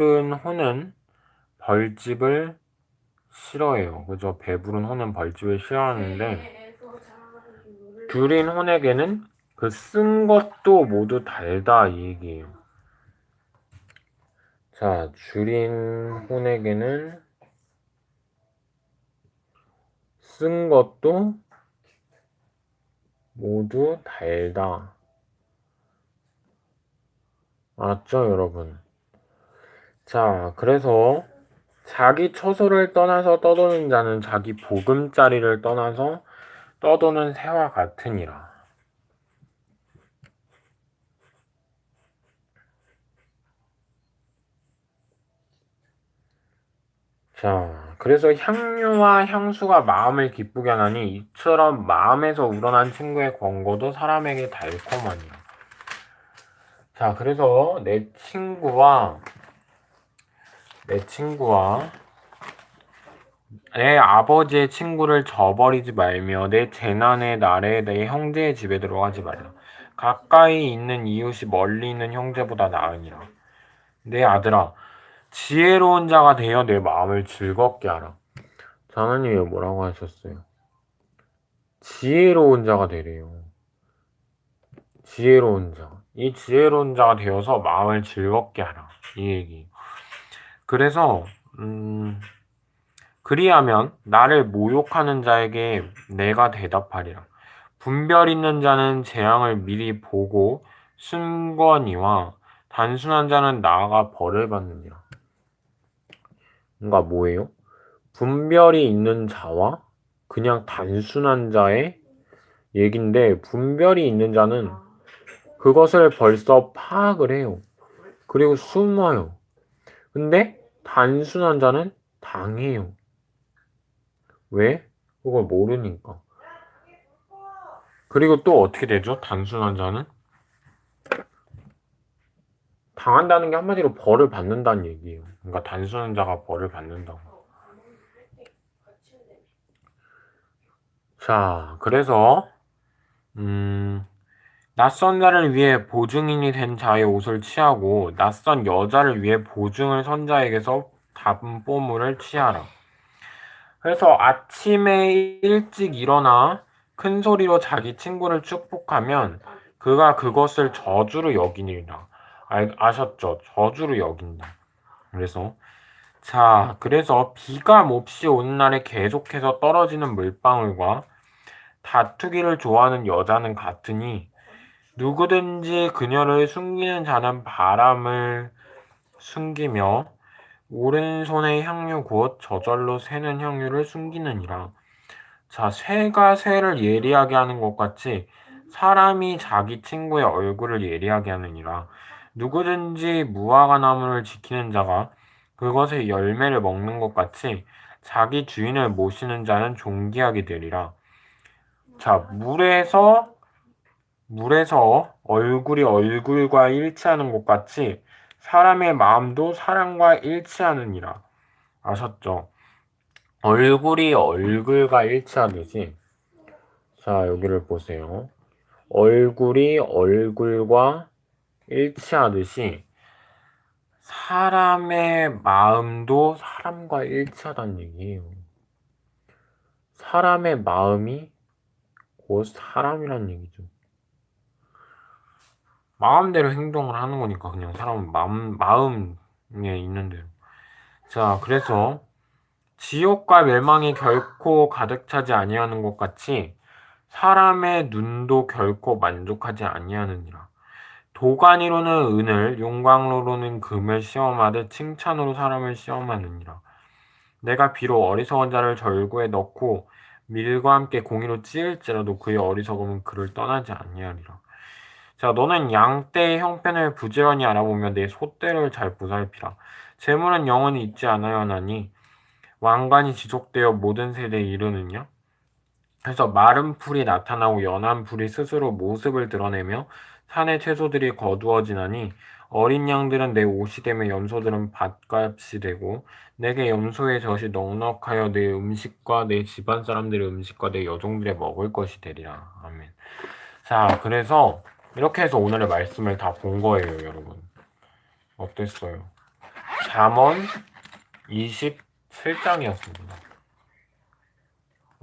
배부른 호는 벌집을 싫어해요. 그죠? 배부른 호는 벌집을 싫어하는데 줄인 혼에게는 그 쓴 것도 모두 달다 이 얘기예요. 자, 줄인 혼에게는 쓴 것도 모두 달다. 알았죠, 여러분? 자, 그래서 자기 처소를 떠나서 떠도는 자는 자기 보금자리를 떠나서 떠도는 새와 같으니라. 자, 그래서 향유와 향수가 마음을 기쁘게 하나니 이처럼 마음에서 우러난 친구의 권고도 사람에게 달콤하니라. 자, 그래서 내 친구와 내 친구와 내 아버지의 친구를 저버리지 말며 내 재난의 날에 내 형제의 집에 들어가지 말라. 가까이 있는 이웃이 멀리 있는 형제보다 나으니라. 내 아들아, 지혜로운 자가 되어 내 마음을 즐겁게 하라. 자, 하나님이 뭐라고 하셨어요? 지혜로운 자가 되래요. 지혜로운 자. 이 지혜로운 자가 되어서 마음을 즐겁게 하라. 이 얘기. 그래서 음, 그리하면 나를 모욕하는 자에게 내가 대답하리라. 분별 있는 자는 재앙을 미리 보고 순권이와 단순한 자는 나아가 벌을 받느니라. 그러니까 뭐예요? 분별이 있는 자와 그냥 단순한 자의 얘긴데 분별이 있는 자는 그것을 벌써 파악을 해요. 그리고 숨어요. 근데 단순한 자는 당해요. 왜? 그걸 모르니까. 그리고 또 어떻게 되죠? 단순한 자는? 당한다는 게 한마디로 벌을 받는다는 얘기예요. 그러니까 단순한 자가 벌을 받는다고. 자, 그래서 음, 낯선 자를 위해 보증인이 된 자의 옷을 취하고 낯선 여자를 위해 보증을 선 자에게서 담보물을 취하라. 그래서 아침에 일찍 일어나 큰 소리로 자기 친구를 축복하면 그가 그것을 저주로 여기니라. 아, 아셨죠? 저주로 여긴다. 그래서 자, 그래서 비가 몹시 오는 날에 계속해서 떨어지는 물방울과 다투기를 좋아하는 여자는 같으니 누구든지 그녀를 숨기는 자는 바람을 숨기며 오른손의 향유 곧 저절로 새는 향유를 숨기느니라. 자, 새가 새를 예리하게 하는 것 같이 사람이 자기 친구의 얼굴을 예리하게 하느니라. 누구든지 무화과 나무를 지키는 자가 그것의 열매를 먹는 것 같이 자기 주인을 모시는 자는 존귀하게 되리라. 자, 물에서 물에서 얼굴이 얼굴과 일치하는 것 같이 사람의 마음도 사람과 일치하느니라. 아셨죠? 얼굴이 얼굴과 일치하듯이 자, 여기를 보세요. 얼굴이 얼굴과 일치하듯이 사람의 마음도 사람과 일치하다는 얘기예요. 사람의 마음이 곧 사람이란 얘기죠. 마음대로 행동을 하는 거니까 그냥 사람은 마음 마음에 있는 대로. 자, 그래서 지옥과 멸망이 결코 가득 차지 아니하는 것 같이 사람의 눈도 결코 만족하지 아니하느니라. 도가니로는 은을, 용광로로는 금을 시험하듯 칭찬으로 사람을 시험하느니라. 내가 비록 어리석은 자를 절구에 넣고 밀과 함께 공의로 찌을지라도 그의 어리석음은 그를 떠나지 아니하리라. 자, 너는 양떼의 형편을 부지런히 알아보며 내 소떼를 잘 보살피라. 재물은 영원히 있지 않아야 하나니 왕관이 지속되어 모든 세대에 이르느냐? 그래서 마른 풀이 나타나고 연한 풀이 스스로 모습을 드러내며 산의 채소들이 거두어지나니 어린 양들은 내 옷이 되며 염소들은 밭값이 되고 내게 염소의 젖이 넉넉하여 내 음식과 내 집안 사람들의 음식과 내 여종들의 먹을 것이 되리라. 아멘. 자, 그래서 이렇게 해서 오늘의 말씀을 다 본 거예요, 여러분. 어땠어요? 잠언 27장이었습니다.